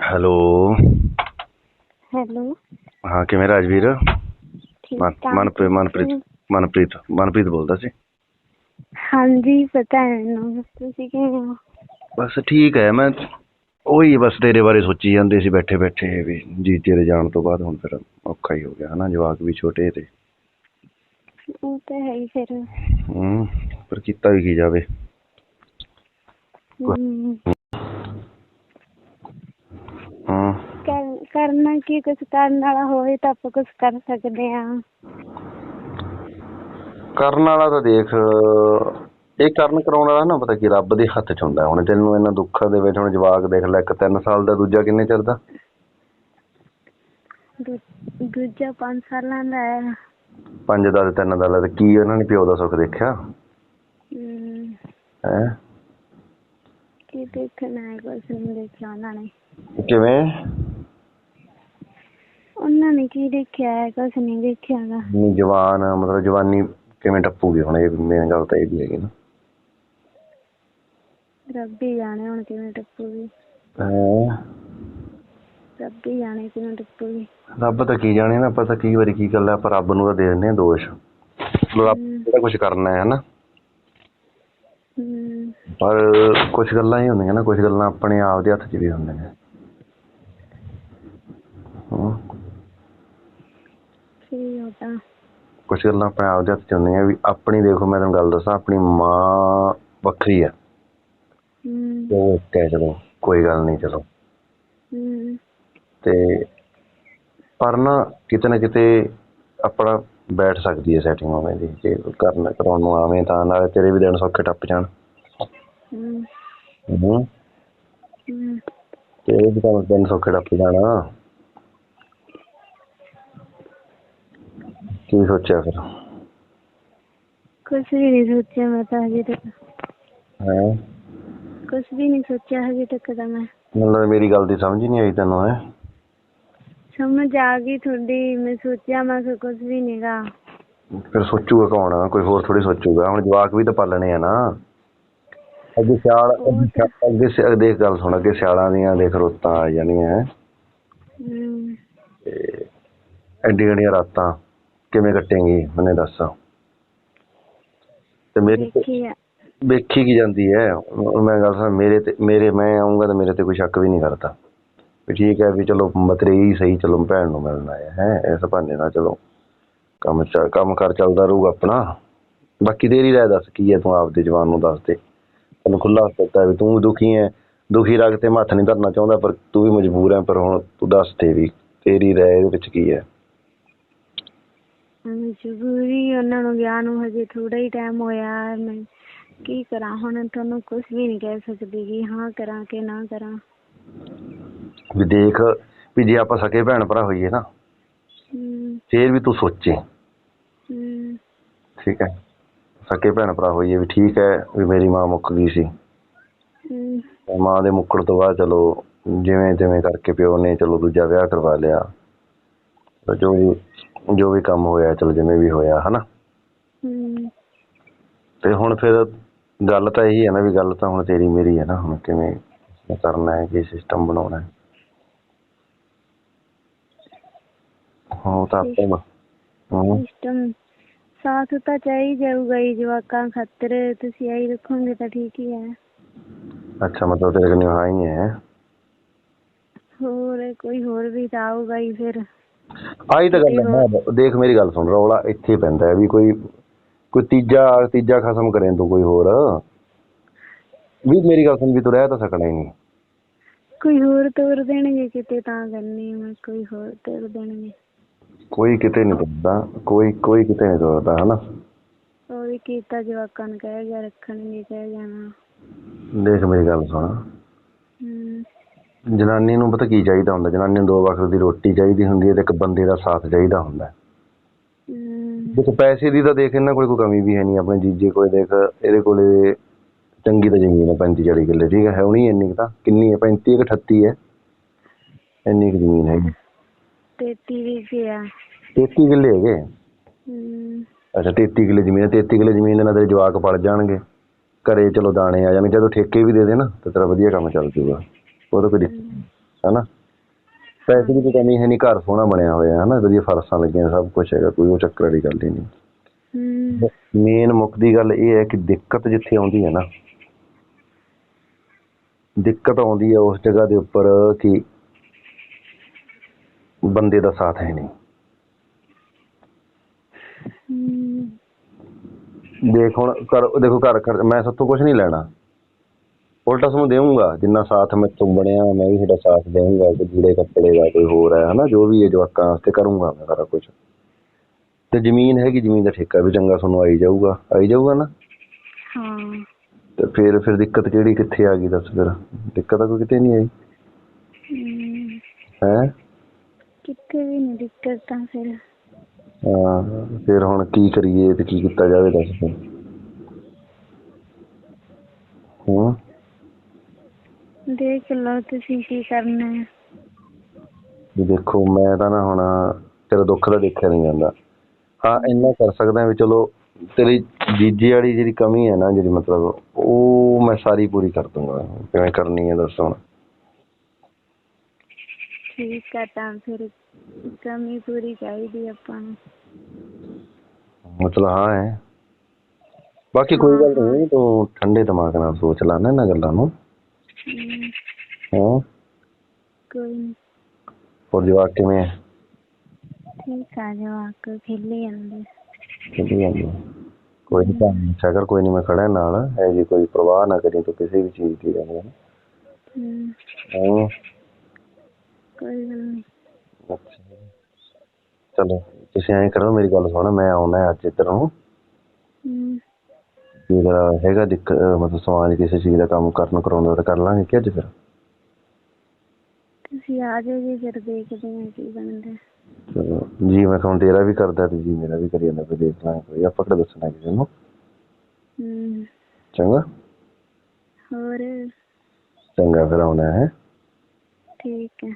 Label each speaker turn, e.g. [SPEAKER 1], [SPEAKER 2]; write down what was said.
[SPEAKER 1] Hello.
[SPEAKER 2] Hello.
[SPEAKER 1] ਹਾਂ ਕਿਵੇਂ ਰਾਜਵੀਰ?
[SPEAKER 2] ਠੀਕ
[SPEAKER 1] ਮਨ-
[SPEAKER 2] ਠਾਕ।
[SPEAKER 1] ਮਨਪ੍ਰੀਤ ਮਨਪ੍ਰੀਤ ਮਨਪ੍ਰੀਤ ਮਨਪ੍ਰੀਤ ਬੋਲਦਾ ਸੀ।
[SPEAKER 2] ਹਾਂਜੀ ਪਤਾ ਹੈ ਮੈਨੂੰ ਤੁਸੀਂ ਕਿਵੇਂ ਹੋ?
[SPEAKER 1] ਬਸ ਠੀਕ ਹੈ ਮੈਂ ਉਹੀ ਬਸ ਤੇਰੇ ਬਾਰੇ ਸੋਚੀ ਜਾਂਦੇ ਸੀ ਬੈਠੇ ਬੈਠੇ ਵੀ ਜੀ ਤੇਰੇ ਜਾਣ ਤੋਂ ਬਾਅਦ ਹੁਣ ਫਿਰ ਔਖਾ ਹੀ ਹੋ ਗਿਆ ਹਨਾ ਜਵਾਕ ਵੀ ਛੋਟੇ ਤੇ।
[SPEAKER 2] ਉਹ ਤਾਂ ਹੈ ਹੀ ਫਿਰ।
[SPEAKER 1] ਹੂੰ ਪਰ ਕੀਤਾ ਵੀ ਕੀ ਜਾਵੇ।
[SPEAKER 2] ਹਮ,
[SPEAKER 1] ਹਾਂ
[SPEAKER 2] ਕਰ- ਕਰਨਾ ਕੀ ਕੁਝ ਕਰਨ ਵਾਲਾ ਹੋਵੇ ਤਾਂ ਆਪਾਂ ਕੁਝ ਕਰ ਸਕਦੇ ਆ
[SPEAKER 1] ਕਰਨ ਵਾਲਾ ਤਾਂ ਦੇਖ ਇਹ ਕਰਨ ਕਰਾਉਣ ਵਾਲਾ ਨਾ ਪਤਾ ਕੀ ਰੱਬ ਦੇ ਹੱਥ 'ਚ ਹੁੰਦਾ। ਹੁਣ ਤੈਨੂੰ ਇਹਨਾਂ ਦੁੱਖਾਂ ਦੇ ਵਿੱਚ ਹੁਣ ਜਵਾਕ ਦੇਖ ਲੈ ਇੱਕ 3 ਸਾਲ ਦਾ ਦੂਜਾ ਕਿੰਨੇ ਚਿਰ ਦਾ?
[SPEAKER 2] ਦੂ- ਦੂਜਾ 5 ਸਾਲਾਂ ਦਾ ਹੈ।
[SPEAKER 1] ਪੰਜ ਦਾ ਤੇ ਤਿੰਨ ਦਾ ਲੈ ਤੇ ਕੀ ਉਹਨਾਂ ਨੇ ਪਿਓ ਦਾ ਸੁੱਖ ਦੇਖਿਆ?
[SPEAKER 2] ਹਮ,
[SPEAKER 1] ਹੈ?
[SPEAKER 2] ਕੀ ਦੇਖਣਾ ਹੈ ਕੁਝ ਨਹੀਂ ਦੇਖਿਆ ਉਹਨਾਂ ਨੇ।
[SPEAKER 1] ਕਿਵੇਂ?
[SPEAKER 2] ਉਹਨਾਂ ਨੇ ਕੀ ਦੇਖਿਆ ਹੈ ਕੁਝ ਨਹੀਂ ਦੇਖਿਆ ਗਾ
[SPEAKER 1] ਨਹੀਂ ਜਵਾਨ ਮਤਲਬ ਜਵਾਨੀ ਕਿਵੇਂ ਟੱਪੂਗੀ ਹੁਣ ਇਹ ਮੇਨ ਗੱਲ ਤਾਂ ਇਹ ਵੀ ਹੈਗੀ ਨਾ।
[SPEAKER 2] ਰੱਬ ਹੀ ਜਾਣੇ ਹੁਣ ਕਿਵੇਂ ਟੱਪੂਗੀ।
[SPEAKER 1] ਹੈਂ?
[SPEAKER 2] ਰੱਬ ਹੀ ਜਾਣੇ ਕਿਵੇਂ ਟੱਪੂਗੀ।
[SPEAKER 1] ਰੱਬ ਤਾਂ ਕੀ ਜਾਣੇ ਨਾ ਪਤਾ ਕੀ ਵਾਰੀ ਕੀ ਗੱਲ ਹੈ ਆਪਾਂ ਰੱਬ ਨੂੰ ਤਾਂ ਦੇ ਦਿੰਦੇ ਆ ਦੋਸ਼। ਰੱਬ ਜਿਹੜਾ ਕੁਝ ਕਰਨਾ ਹੈ
[SPEAKER 2] ਹਮ,
[SPEAKER 1] ਪਰ ਕੁਝ ਗੱਲਾਂ ਹੀ ਹੁੰਦੀਆਂ ਨਾ ਕੁਝ ਗੱਲਾਂ ਆਪਣੇ ਆਪ ਦੇ ਹੱਥ 'ਚ ਵੀ ਹੁੰਦੀਆਂ। ਹਮ,
[SPEAKER 2] ਕੀ ਹੋਤਾ
[SPEAKER 1] ਕੁਝ ਗੱਲਾਂ ਆਪਣੇ ਆਪ ਦੇ ਹੱਥ 'ਚ ਹੁੰਦੀਆਂ ਵੀ ਆਪਣੀ ਦੇਖੋ ਮੈਂ ਤੁਹਾਨੂੰ ਗੱਲ ਦੱਸਾਂ ਆਪਣੀ ਮਾਂ ਵੱਖਰੀ ਹੈ।
[SPEAKER 2] ਹਮ,
[SPEAKER 1] ਉਹ ਇੱਕ ਹੈ ਚਲੋ ਕੋਈ ਗੱਲ ਨਹੀਂ ਚਲੋ। ਤੇ ਪਰ ਨਾ ਕਿਤੇ ਨਾ ਕਿਤੇ ਆਪਣਾ ਬੈਠ ਸਕਦੀ ਹੈ ਸੈਟਿੰਗ ਉਵੇਂ ਦੀ ਜੇ ਕਰਨ ਕਰਾਉਣ ਨੂੰ ਆਵੇਂ ਤਾਂ ਨਾਲੇ ਤੇਰੇ ਵੀ ਦਿਨ ਸੌਖੇ ਟੱਪ ਜਾਣ। ਹੂੰ।
[SPEAKER 2] ਹਮ।
[SPEAKER 1] ਤੇ ਇਹ ਵੀ ਤਾਂ ਦਿਨ ਸੌਖੇ ਟੱਪ ਜਾਣਾ। ਕੀ ਸੋਚਿਆ ਫਿਰ?
[SPEAKER 2] ਕੁਛ ਵੀ ਨਹੀਂ ਸੋਚਿਆ ਮੈਂ ਤਾਂ ਹਜੇ ਤੱਕ।
[SPEAKER 1] ਹੈ?
[SPEAKER 2] ਕੁਛ ਵੀ ਨਹੀਂ ਸੋਚਿਆ ਹਜੇ ਤੱਕ ਤਾਂ ਮੈਂ।
[SPEAKER 1] ਮਤਲਬ ਮੇਰੀ ਗੱਲ ਦੀ ਸਮਝ ਹੀ ਨਹੀਂ ਆਈ ਤੈਨੂੰ ਹੈ?
[SPEAKER 2] ਸਮਝ ਆ ਗਈ ਤੁਹਾਡੀ ਮੈਂ ਸੋਚਿਆ ਮੈਂ ਕੁਛ ਵੀ ਨਹੀਂਗਾ
[SPEAKER 1] ਫਿਰ ਸੋਚੂਗਾ ਕੌਣ ਕੋਈ ਹੋਰ ਥੋੜੀ ਸੋਚੂਗਾ। ਹੁਣ ਜਵਾਕ ਵੀ ਤਾਂ ਪਾਲਣੇ ਆ ਨਾ। ਅੱਗੇ ਸਿਆਲ ਅੱਗੇ ਸਿਆ- ਦੇਖ ਗੱਲ ਸੁਣ ਅੱਗੇ ਸਿਆਲਾਂ ਦੀਆਂ ਦੇਖ ਰੁੱਤਾਂ ਆ ਜਾਣੀਆਂ
[SPEAKER 2] ਹਮ,
[SPEAKER 1] ਐਡੀ ਐਡੀਆਂ ਰਾਤਾਂ। ਕਿਵੇਂ ਕੱਟੇਂਗੀ ਮੈਨੂੰ ਦੱਸ। ਤੇ ਮੇਰੀ ਤੇ
[SPEAKER 2] ਦੇਖੀ ਆ।
[SPEAKER 1] ਵੇਖੀ ਕੀ ਜਾਂਦੀ ਹੈ। ਹੁਣ ਮੈਂ ਗੱਲ ਸੁਣ ਮੇਰੇ ਤੇ ਮੇਰੇ ਮੈਂ ਆਉਂਗਾ ਤਾਂ ਮੇਰੇ ਤੇ ਕੋਈ ਸ਼ੱਕ ਵੀ ਨਹੀਂ ਕਰਦਾ। ਵੀ ਠੀਕ ਹੈ ਵੀ ਚਲੋ ਮਤਰੇਈ ਸਹੀ ਚਲੋ ਭੈਣ ਨੂੰ ਮਿਲਣਾ ਹੈ ਹੈ ਇਸ ਬਹਾਨੇ ਨਾਲ ਚਲੋ। ਕੰਮ ਚ ਕੰਮ ਕਰ ਚੱਲਦਾ ਰਹੂਗਾ ਆਪਣਾ। ਬਾਕੀ ਤੇਰੀ ਰਾਏ ਦੱਸ ਕੀ ਹੈ ਤੂੰ ਆਪਦੇ ਜਵਾਨ ਨੂੰ ਦੱਸ ਦੇ। ਤੈਨੂੰ ਖੁੱਲਾ ਦਿੱਤਾ ਵੀ ਤੂੰ ਦੁਖੀ ਹੈ ਦੁਖੀ ਰੱਖ ਤੇ ਮੱਥ ਨਹੀਂ ਧਰਨਾ ਚਾਹੁੰਦਾ ਪਰ ਤੂੰ ਵੀ ਮਜਬੂਰ ਹੈ। ਪਰ ਹੁਣ ਤੂੰ ਦੱਸ ਦੇ ਵੀ ਤੇਰੀ ਰਾਏ ਇਹਦੇ ਵਿੱਚ ਕੀ ਹੈ।
[SPEAKER 2] ਮਜਬੂਰੀ ਉਹਨਾਂ ਨੂੰ ਗਿਆ ਨੂੰ ਹਜੇ ਥੋੜਾ ਹੀ ਟਾਈਮ ਹੋਇਆ ਹੈ। ਮੈਂ ਕੀ ਕਰਾਂ? ਹੁਣ ਤੁਹਾਨੂੰ ਕੁਛ ਵੀ ਨਹੀਂ ਕਹਿ ਸਕਦੀ ਕਿ ਹਾਂ ਕਰਾਂ ਕਿ ਨਾ ਕਰਾਂ।
[SPEAKER 1] ਵੀ ਦੇਖ ਵੀ ਜੇ ਆਪਾਂ ਸਕੇ ਭੈਣ ਭਰਾ ਹੋਈਏ ਨਾ
[SPEAKER 2] ਹਮ,
[SPEAKER 1] ਫੇਰ ਵੀ ਤੂੰ ਸੋਚੇ।
[SPEAKER 2] ਹਮ,
[SPEAKER 1] ਠੀਕ ਹੈ। ਸਕੇ ਭੈਣ ਭਰਾ ਹੋਈਏ ਵੀ ਠੀਕ ਹੈ ਵੀ ਮੇਰੀ ਮਾਂ ਮੁੱਕ ਗਈ ਸੀ।
[SPEAKER 2] ਹਮ,
[SPEAKER 1] ਤੇ ਮਾਂ ਦੇ ਮੁੱਕਣ ਤੋਂ ਬਾਅਦ ਚਲੋ ਜਿਵੇਂ ਜਿਵੇਂ ਕਰਕੇ ਪਿਓ ਨੇ ਚਲੋ ਦੂਜਾ ਵਿਆਹ ਕਰਵਾ ਲਿਆ। ਤੇ ਜੋ ਵੀ ਜੋ ਵੀ ਕੰਮ ਹੋਇਆ ਚਲੋ ਜਿਵੇਂ ਵੀ ਹੋਇਆ ਹਨਾ?
[SPEAKER 2] ਹਮ,
[SPEAKER 1] ਤੇ ਹੁਣ ਫਿਰ ਗੱਲ ਤਾਂ ਇਹੀ ਹੈ ਨਾ ਵੀ ਗੱਲ ਤਾਂ ਹੁਣ ਤੇਰੀ ਮੇਰੀ ਹੈ ਨਾ ਹੁਣ ਕਿਵੇਂ ਕਰਨਾ ਹੈ ਕੀ ਸਿਸਟਮ ਬਣਾਉਣਾ ਹੈ। ਹਾਂ ਤਾਂ ਆਪਾਂ ਨੂੰ- ਹਮ,
[SPEAKER 2] ਸਿਸਟਮ ਸਾਥ ਤਾਂ ਚਾਹੀ ਜਾਊਗਾ ਹੀ ਜਵਾਕਾਂ ਖਾਤਰ। ਤੁਸੀਂ ਆਈ ਰੱਖੋਗੇ ਤਾਂ ਠੀਕ ਹੀ ਹੈ।
[SPEAKER 1] ਅੱਛਾ ਮਤਲਬ ਤੇਰੇ ਕੋਲ ਹੀ ਹੈ।
[SPEAKER 2] ਹੋਰ ਕੋਈ ਹੋਰ ਵੀ ਤਾਂ ਆਊਗਾ ਹੀ ਫਿਰ।
[SPEAKER 1] ਆਹੀ ਤਾਂ ਗੱਲ ਹੈ ਨਾ। ਦੇਖ ਮੇਰੀ ਗੱਲ ਸੁਣ ਰੌਲਾ ਇੱਥੇ ਪੈਂਦਾ ਹੈ ਵੀ ਕੋਈ ਕੋਈ ਤੀਜਾ ਤੀਜਾ ਖਸਮ ਕਰੇ ਤੂੰ ਕੋਈ ਹੋਰ। ਵੀ ਮੇਰੀ ਗੱਲ ਸੁਣ ਵੀ ਤੂੰ ਰਹਿ ਤਾਂ ਸਕਣਾ ਹੀ ਨਹੀਂ।
[SPEAKER 2] ਕੋਈ ਹੋਰ ਤੋਰ ਦੇਣਗੇ ਕਿਤੇ ਤਾਂ ਕਰਨੀ ਮੈਂ ਕੋਈ ਹੋਰ ਤੋਰ ਦੇਣਗੇ।
[SPEAKER 1] ਕੋਈ ਕਿਤੇ ਨਹੀਂ ਤੁਰਦਾ ਕੋਈ ਕੋਈ ਕਿਤੇ ਨਹੀਂ ਤੁਰਦਾ ਹਨਾ?
[SPEAKER 2] ਉਹ ਵੀ ਕੀਤਾ ਜਵਾਕਾਂ ਨੂੰ ਕਹਿ ਗਿਆ ਰੱਖਣਗੇ ਕਹਿ ਜਾਣਾ
[SPEAKER 1] ਦੇਖ ਮੇਰੀ ਗੱਲ ਸੁਣ। ਜਨਾਨੀ ਨੂੰ ਪਤਾ ਕੀ ਚਾਹੀਦਾ ਹੁੰਦਾ? ਜਨਾਨੀ ਨੂੰ ਦੋ ਵਕਤ ਦੀ ਰੋਟੀ ਚਾਹੀਦੀ ਹੁੰਦੀ ਹੈ ਤੇ ਇੱਕ ਬੰਦੇ ਦਾ ਸਾਥ ਚਾਹੀਦਾ ਹੁੰਦਾ ਹੈ। ਦੇਖੋ ਪੈਸੇ ਦੀ ਤਾਂ ਦੇਖ ਇਹਨਾਂ ਕੋਲ ਕੋਈ ਕਮੀ ਵੀ ਹੈ ਨਹੀਂ ਆਪਣੇ ਜੀਜੇ ਕੋਲ ਦੇਖ ਇਹਦੇ ਕੋਲੇ ਚੰਗੀ ਤਾਂ ਜ਼ਮੀਨ ਹੈ 35 40 ਕਿੱਲੇ ਠੀਕ ਹੈ ਹੋਣੀ ਇੰਨੀ ਕੁ ਤਾਂ ਕਿੰਨੀ ਹੈ 35 ਕਿ 38 ਹੈ? ਇੰਨੀ ਕੁ ਜ਼ਮੀਨ ਹੈਗੀ।
[SPEAKER 2] ਤੇਤੀ ਵੀ ਪਿਆ
[SPEAKER 1] 33 ਕਿੱਲੇ ਹੈਗੇ। ਅੱਛਾ 33 ਕਿੱਲੇ ਜ਼ਮੀਨ ਹੈ 33 ਕਿੱਲੇ ਜ਼ਮੀਨ ਦੇ ਨਾਲ ਤੇਰੇ ਜਵਾਕ ਪਲ ਜਾਣਗੇ। ਘਰੇ ਚਲੋ ਦਾਣੇ ਆ ਜਾਣਗੇ ਜਦੋਂ ਠੇਕੇ ਵੀ ਦੇ ਦੇ ਨਾ ਤਾਂ ਤੇਰਾ ਵਧੀਆ ਕੰਮ ਚੱਲ ਜੂਗਾ। ਉਹ ਤਾਂ ਕੋਈ ਹਨਾ? ਪੈਸੇ ਦੀ ਕੋਈ ਕਮੀ ਹੈ ਨਹੀਂ ਘਰ ਸੋਹਣਾ ਬਣਿਆ ਹੋਇਆ ਹਨਾ? ਵਧੀਆ ਫਰਸਾਂ ਲੱਗੀਆਂ ਸਭ ਕੁਝ ਹੈਗਾ ਕੋਈ ਉਹ ਚੱਕਰ ਵਾਲੀ ਗੱਲ ਹੀ ਨਹੀਂ। ਮੇਨ ਮੁੱਕਦੀ ਗੱਲ ਇਹ ਹੈ ਕਿ ਦਿੱਕਤ ਜਿੱਥੇ ਆਉਂਦੀ ਹੈ ਨਾ ਦਿੱਕਤ ਆਉਂਦੀ ਹੈ ਉਸ ਜਗ੍ਹਾ ਦੇ ਉੱਪਰ ਕਿ ਬੰਦੇ ਦਾ ਸਾਥ ਹੈ ਨਹੀਂ। ਦੇਖ ਹੁਣ ਕਰ ਦੇਖੋ ਘਰ ਮੈਂ ਸਭ ਤੋਂ ਕੁਝ ਨਹੀਂ ਲੈਣਾ। ਉਲਟਾ ਤੁਹਾਨੂੰ ਦੇਵਾਂਗਾ ਜਿੰਨਾ ਸਾਥ ਮੈਂ ਤੋਂ ਬਣਿਆ ਮੈਂ ਵੀ ਤੁਹਾਡਾ ਸਾਥ ਦੇਵਾਂਗਾ ਕੋਈ ਜੂੜੇ ਕੱਪੜੇ ਦਾ ਕੋਈ ਹੋਰ ਹੈ ਹਨਾ ਜੋ ਵੀ ਹੈ ਜਵਾਕਾਂ ਵਾਸਤੇ ਕਰੂੰਗਾ ਮੈਂ ਸਾਰਾ ਕੁਝ ਤੇ ਜ਼ਮੀਨ ਹੈਗੀ ਜ਼ਮੀਨ ਦਾ ਠੇਕਾ ਵੀ ਚੰਗਾ ਤੁਹਾਨੂੰ ਆਈ ਜਾਊਗਾ ਆਈ ਜਾਊਗਾ ਨਾ?
[SPEAKER 2] ਹਾਂ।
[SPEAKER 1] ਤੇ ਫਿਰ ਫਿਰ ਦਿੱਕਤ ਕਿਹੜੀ ਕਿੱਥੇ ਆ ਗਈ ਦੱਸ ਫਿਰ। ਦਿੱਕਤ ਤਾਂ ਕੋਈ ਕਿਤੇ ਨਹੀਂ ਆਈ। ਹੈ?
[SPEAKER 2] ਕਿਤੇ ਵੀ ਨਹੀਂ ਦਿੱਕਤ ਤਾਂ ਫਿਰ।
[SPEAKER 1] ਹਾਂ ਫਿਰ ਹੁਣ ਕੀ ਕਰੀਏ ਤੇ ਕੀ ਕੀਤਾ ਜਾਵੇ ਦੱਸ ਫਿਰ। ਹੂੰ?
[SPEAKER 2] ਦੇਖ ਲਓ ਤੁਸੀਂ ਕੀ ਕਰਨਾ ਹੈ।
[SPEAKER 1] ਵੀ ਦੇਖੋ ਮੈਂ ਤਾਂ ਨਾ ਹੁਣ ਤੇਰਾ ਦੁੱਖ ਤਾਂ ਦੇਖਿਆ ਨਹੀਂ ਜਾਂਦਾ। ਹਾਂ ਇੰਨਾ ਕਰ ਸਕਦਾ ਵੀ ਚਲੋ ਤੇਰੀ ਜੀਜੇ ਵਾਲੀ ਜਿਹੜੀ ਕਮੀ ਹੈ ਨਾ ਜਿਹੜੀ ਮਤਲਬ ਉਹ ਮੈਂ ਸਾਰੀ ਪੂਰੀ ਕਰ ਦੂੰਗਾ। ਕਿਵੇਂ ਕਰਨੀ ਹੈ ਦੱਸ ਹੁਣ।
[SPEAKER 2] ਠੀਕ ਆ ਤਾਂ ਫਿਰ ਕਮੀ ਪੂਰੀ ਚਾਹੀਦੀ ਆਪਾਂ ਨੂੰ।
[SPEAKER 1] ਮਤਲਬ ਹਾਂ ਹੈ। ਬਾਕੀ ਕੋਈ ਗੱਲ ਨਹੀਂ ਤੂੰ ਠੰਡੇ ਦਿਮਾਗ ਨਾਲ ਸੋਚ ਲੈ ਨਾ ਇਹਨਾਂ ਗੱਲਾਂ ਨੂੰ।
[SPEAKER 2] ਹਮ,
[SPEAKER 1] ਹਾਂ।
[SPEAKER 2] ਕੋਈ ਨੀ।
[SPEAKER 1] ਹੋਰ ਜਵਾਕ ਕਿਵੇਂ ਹੈ
[SPEAKER 2] ਠੀਕ ਆ ਜਵਾਕ ਖੇਲੀ ਜਾਂਦੇ
[SPEAKER 1] ਕਿਹਦੀ ਜਾਂਦੀ ਹੈ? ਕੋਈ ਨਹੀਂ ਤਾਂ ਸ਼ਕਰ ਕੋਈ ਨਹੀਂ ਮੈਂ ਖੜਾ ਨਾਲ। ਹੈ ਜੀ ਕੋਈ ਪਰਵਾਹ ਨਾ ਕਰੀ ਤੂੰ ਕਿਸੇ ਵੀ ਚੀਜ਼ ਦੀ ਰਹਿਣੀ। ਹੈ।
[SPEAKER 2] ਹਮ,
[SPEAKER 1] ਹਾਂ?
[SPEAKER 2] ਕੋਈ ਗੱਲ ਨਹੀਂ
[SPEAKER 1] ਅੱਛਾ। ਚਲੋ ਤੁਸੀਂ ਐਂ ਕਰੋ ਮੇਰੀ ਗੱਲ ਸੁਣੋ ਮੈਂ ਆਉਣਾ ਅੱਜ ਇੱਧਰ ਨੂੰ।
[SPEAKER 2] ਹਮ,
[SPEAKER 1] ਜੇ ਅਗਰ ਹੈਗਾ ਦਿੱਕ ਅਹ ਮਤਲਬ ਸਮਾਜ ਕਿਸੇ ਚੀਜ਼ ਦਾ ਕੰਮ ਕਰਨ ਕਰਾਉਂਦਾ ਤਾਂ ਕਰ ਲਾਂਗੇ ਕਿ ਅੱਜ ਫਿਰ?
[SPEAKER 2] ਤੁਸੀਂ ਆ ਜਾਓ ਜੀ ਫਿਰ ਦੇਖਦੇ ਹਾਂ ਕੀ ਬਣਦਾ।
[SPEAKER 1] ਚਲੋ ਜੀ ਮੈਂ ਕਹਾਂ ਤੇਰਾ ਵੀ ਕਰਦਾ ਤੇ ਜੀ ਮੇਰਾ ਵੀ ਕਰੀ ਜਾਂਦਾ ਫਿਰ ਦੇਖ ਲਾਂਗੇ ਕੋਈ ਆਪਾਂ ਕਿਹੜਾ ਦੱਸਣਾ ਕਿਸੇ ਨੂੰ?
[SPEAKER 2] ਹਮ,
[SPEAKER 1] ਚੰਗਾ?
[SPEAKER 2] ਹੋਰ?
[SPEAKER 1] ਚੰਗਾ ਫਿਰ ਆਉਣਾ ਹੈ।
[SPEAKER 2] ਠੀਕ ਹੈ।